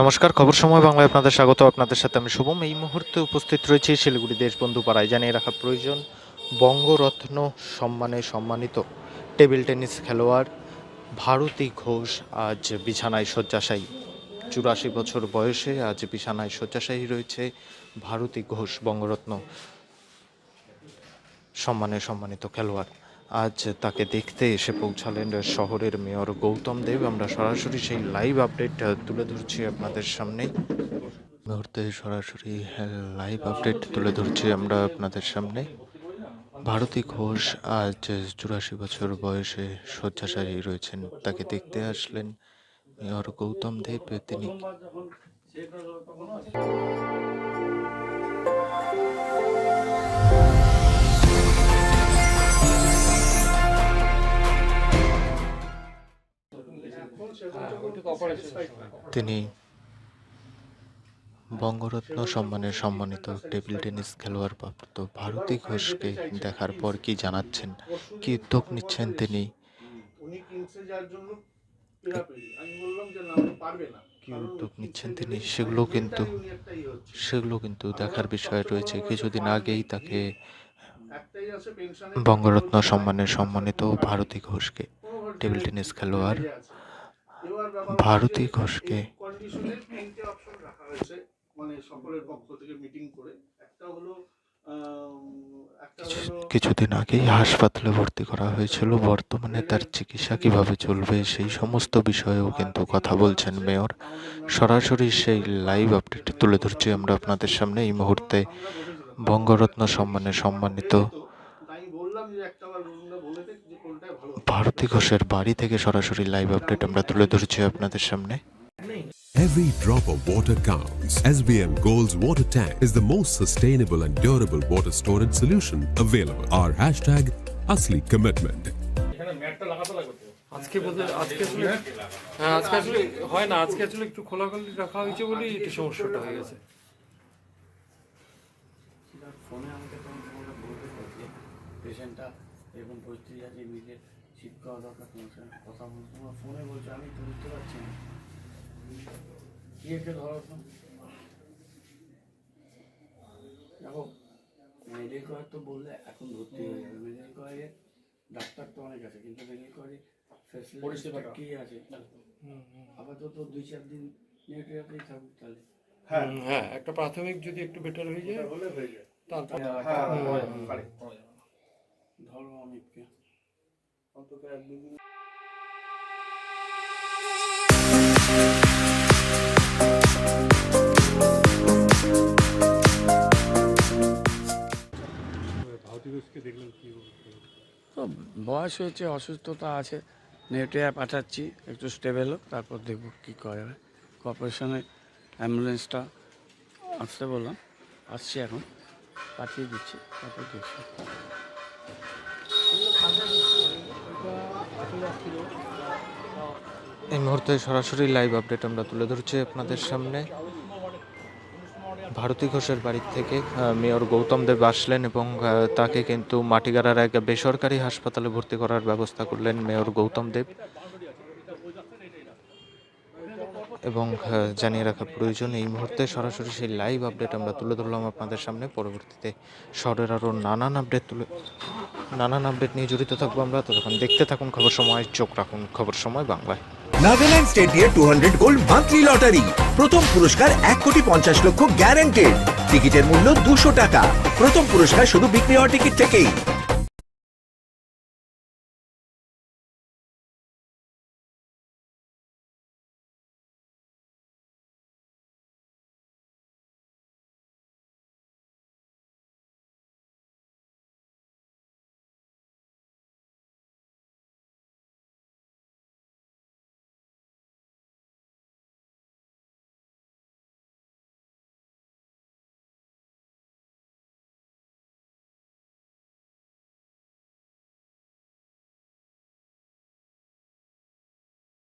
নমস্কার, খবর সময় বাংলায় আপনাদের স্বাগত। আপনাদের সাথে আমি শুভম। এই মুহূর্তে উপস্থিত রয়েছে শিলিগুড়ি দেশবন্ধু পাড়ায় জানিয়ে রাখা প্রয়োজন, বঙ্গরত্ন সম্মানে সম্মানিত টেবিল টেনিস খেলোয়াড় ভারতী ঘোষ আজ বিছানায় শয্যাশায়ী। চুরাশি বছর বয়সে আজ বিছানায় শয্যাশায়ী রয়েছে ভারতী ঘোষ, বঙ্গরত্ন সম্মানে সম্মানিত খেলোয়াড়। আজ তাকে দেখতে এসে পৌঁছালেন শহরের মেয়র গৌতম দেব। আমরা সরাসরি সেই লাইভ আপডেট তুলে ধরছি আপনাদের সামনে। মুহূর্তে সরাসরি লাইভ আপডেট তুলে ধরছি আমরা আপনাদের সামনে। ভারতী ঘোষ আজ চুরাশি বছর বয়সে শয্যাশায়ী রয়েছেন। তাকে দেখতে আসলেন মেয়র গৌতম দেব। তিনি তিনি বঙ্গরত্ন সম্মানে সম্মানিত টেবিল টেনিস খেলোয়াড় প্রাপ্ত ভারতী ঘোষকে দেখার পর কি জানাচ্ছেন কি উদ্যোগ নিচ্ছেন তিনি? উনি কিনছে যার জন্য পেরাপেরি আমি বললাম যে না উনি পারবে না। কি উদ্যোগ নিচ্ছেন তিনি? সেগুলো কিন্তু সেগুলো কিন্তু দেখার বিষয় রয়েছে। কিছুদিন আগেই তাকে একটাই আছে পেনশন বঙ্গরত্ন সম্মানে সম্মানিত ভারতী ঘোষকে টেবিল টেনিস খেলোয়াড় ভারতী ঘোষকে। কন্ডিশনের তিনটে অপশন রাখা হয়েছে মানে সকলের পক্ষ থেকে মিটিং করে। একটা হলো আম, একটা হলো কিছুদিন আগেই হাসপাতালে ভর্তি করা হয়েছিল বর্তমানে তার চিকিৎসা কীভাবে চলবে সেই সমস্ত বিষয়েও কিন্তু কথা বলছেন মেয়র। সরাসরি সেই লাইভ আপডেট তুলে ধরছি আমরা আপনাদের সামনে। এই মুহূর্তে বঙ্গরত্ন সম্মানে সম্মানিত ভারতী ঘোষের বাড়ি থেকে সরাসরি লাইভ আপডেট আমরা তুলে ধরছি আপনাদের সামনে Every drop of water counts. SBM Gold's water tank is the most sustainable and durable water storage solution available. Our hashtag Asli Commitment. আজকে বলতে আজকে আসলে হ্যাঁ আজকে আসলে হয় না আজকে আসলে একটু খোলাখুলি রাখা হয়েছে বলেই একটু সমস্যাটা হয়ে গেছে ফোনে আমাকে তখন বলতে পারছে পেশেন্টটা এরকম পরিস্থিতি আছে ইমিডিয়েট শিফট করা দরকার তোমার সঙ্গে কথা বলতে তোমরা ফোনে বলছো আমি তো বুঝতে পারছি না। কি একটা ধরো তো দেখো মেডিকেল কলেজ তো বললে এখন ভর্তি হয়ে যাবে। মেডিকেল কলেজে ডাক্তার তো অনেক আছে কিন্তু মেডিকেল কলেজে ফেসিলিটি কি আছে? আপাতত দুই চার দিন নেটওয়ার্কেই থাকুক তাহলে। হ্যাঁ হ্যাঁ একটা প্রাথমিক যদি একটু বেটার হয়ে যায় হয়ে তারপর হ্যাঁ হয়, পারে। ধরো অমিতকে। অন্তত এক দুই তো বয়স হয়েছে অসুস্থতা আছে। নেটে পাঠাচ্ছি একটু স্টেবেল হোক তারপর দেখব কী করা যায়। কর্পোরেশনে অ্যাম্বুলেন্সটা আসতে বললাম আসছি এখন পাঠিয়ে দিচ্ছি তারপর দেখছি। এই মুহূর্তে সরাসরি লাইভ আপডেট আমরা তুলে ধরছি আপনাদের সামনে। ভারতী ঘোষের বাড়ির থেকে মেয়র গৌতম দেব আসলেন এবং তাকে কিন্তু মাটিগাড়ার এক বেসরকারি হাসপাতালে ভর্তি করার ব্যবস্থা করলেন মেয়র গৌতম দেব। এবং জানিয়ে রাখা প্রয়োজন। এই মুহূর্তে সরাসরি সেই লাইভ আপডেট আমরা তুলে ধরলাম আপনাদের সামনে। পরবর্তীতে শহরের আরও নানান আপডেট তুলে, নানান আপডেট নিয়ে জড়িত থাকব আমরা। ততক্ষণ দেখতে থাকুন খবর সময়, চোখ রাখুন খবর সময় বাংলায়। নাগাল্যান্ড স্টেটের two hundred gold monthly lottery. প্রথম পুরস্কার এক কোটি পঞ্চাশ লক্ষ গ্যারান্টেড টিকিটের মূল্য দুশো টাকা। প্রথম পুরস্কার শুধু বিক্রি হওয়া টিকিট থেকেই।